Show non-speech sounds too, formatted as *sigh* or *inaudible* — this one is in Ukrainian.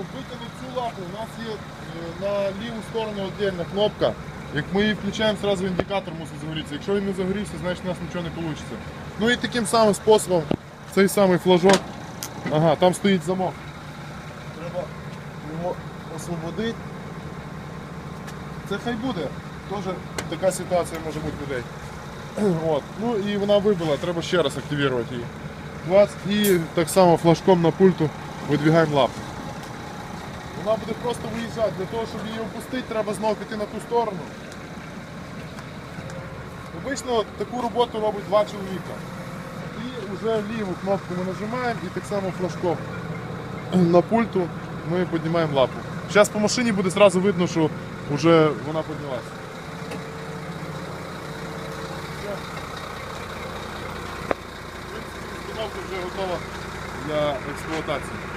Щоб цю лапу, у нас є е, на ліву сторону віддільна кнопка. Як ми її включаємо, одразу індикатор мусить загорітися. Якщо він не загорівся, значить у нас нічого не вийде. Ну і таким самим способом цей самий флажок. Ага, там стоїть замок. Треба його освободити. Це хай буде. Теж така ситуація може бути людей. *clears throat* От. Ну і вона вибила, треба ще раз активувати її. 20 і так само флажком на пульту видвигаємо лапу. Вона буде просто виїжджати. Для того, щоб її опустити, треба знову піти на ту сторону. Обично таку роботу робить два чоловіка. І вже ліву кнопку ми нажимаємо і так само флажком *clears throat* на пульту ми піднімаємо лапу. Зараз по машині буде одразу видно, що вже вона піднялася. Установка вже готова для експлуатації.